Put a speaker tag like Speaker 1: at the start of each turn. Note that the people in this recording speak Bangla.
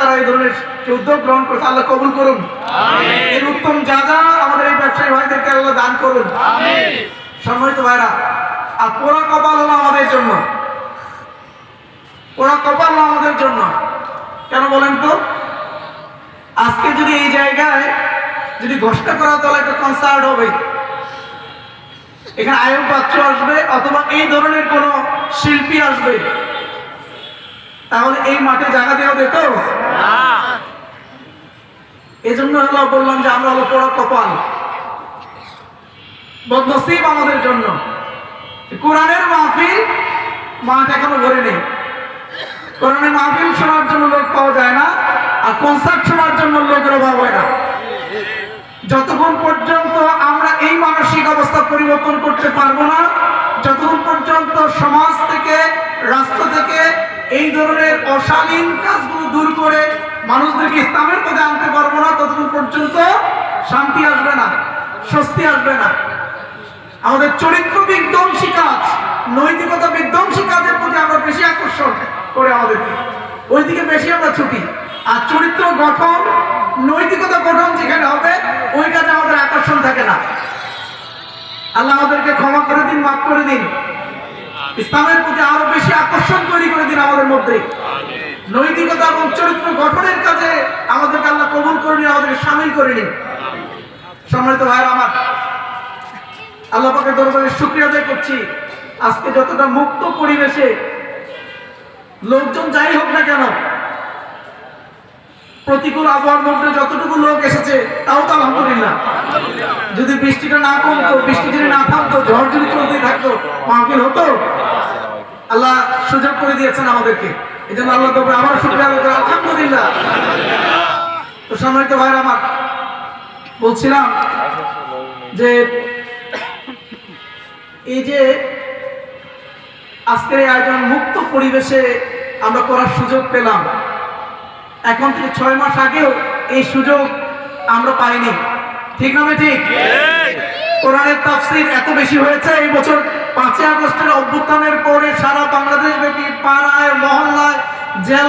Speaker 1: তারা এই ধরনের যে উদ্যোগ গ্রহণ করেছে আল্লাহ কবুল করুন। এর উত্তম যা আমাদের এই ব্যবসায়ী ভাইদেরকে আল্লাহ দান করুন। সম্মানিত ভাইরা আর পোড়া কপাল হলো আমাদের জন্য। পোড়া কপাল হলো আমাদের জন্য। কেন বলেন তো? আজকে যদি এই জায়গায় যদি ঘোষণা করা তাহলে একটা কনসার্ট হবে এখানে আয়ন পাত্র আসবে অথবা এই ধরনের কোন শিল্পী আসবে তাহলে এই মাঠে জায়গা দেওয়া যেত? এই জন্য হলো বললাম যে আমরা হলো পোড়া কপাল। বদনসিব আমাদের জন্য। কোরআনের মাহফিল মাঠ এখনও ভরে নেই। কোরআনের মাহফিল শোনার জন্য লোক পাওয়া যায় না আর কনসার্ট শোনার জন্য লোকের অভাব হয় না। যতক্ষণ পর্যন্ত আমরা এই মানসিক অবস্থা পরিবর্তন করতে পারব না যতক্ষণ পর্যন্ত সমাজ থেকে রাস্তা থেকে এই ধরনের অশালীন কাজগুলো দূর করে মানুষদেরকে ইসলামের পথে আনতে পারব না ততক্ষণ পর্যন্ত শান্তি আসবে না, স্বস্তি আসবে না। আমাদের চরিত্র বিধ্বংসী কাজ, নৈতিকতা বিধ্বংসী কাজের প্রতি আমরা বেশি আকর্ষণ করে আমাদেরকে। ওইদিকে বেশি আমরা ছুটি। আর চরিত্র গঠন, নৈতিকতা গঠন যেখানে হবে, ওই কাজে আমাদের আকর্ষণ থাকে না। আল্লাহ আমাদেরকে ক্ষমা করে দিন, মাফ করে দিন। ইসলামের প্রতি আরও তৈরি করে দিন আমাদের মধ্যে। নৈতিকতা এবং চরিত্র গঠনের কাজে আমাদেরকে আল্লাহ কবুল করে নিন আমাদেরকে সামিল করে নিন। সম্মানিত ভাইরা আমার আল্লাহ পাকের দরবারে শুক্রিয়া আদায় করছি। আজকে যতটা মুক্ত পরিবেশে লোকজন যাই হোক না কেন প্রতিকূল আবহাওয়ার মধ্যে যতটুকু লোক এসেছে তাও তো আলহামদুলিল্লাহ। যদি বৃষ্টিটা না কমতো বৃষ্টি যদি না থামতো ঝড় যদি চলতে থাকতো মাহফিল হতো আল্লাহ সুযোগ করে দিয়েছেন আমাদেরকে। এই জন্য আল্লাহ তবে আবার শুক্রিয়া করি, আলহামদুলিল্লাহ। তো সম্মানিত ভাইরা আমার বলছিলাম যে এই যে আজকের এই আয়োজন মুক্ত পরিবেশে আমরা করার সুযোগ পেলাম। এখন থেকে ছয় মাস আগেও এই সুযোগ আমরা পাইনি। ঠিক না ঠিক। কোরআনের তাফসির এত বেশি হয়েছে এই বছর পাঁচই আগস্টের অভ্যুত্থানের পরে সারা বাংলাদেশ ব্যাপী পাড়ায় মহল্লায় জেলা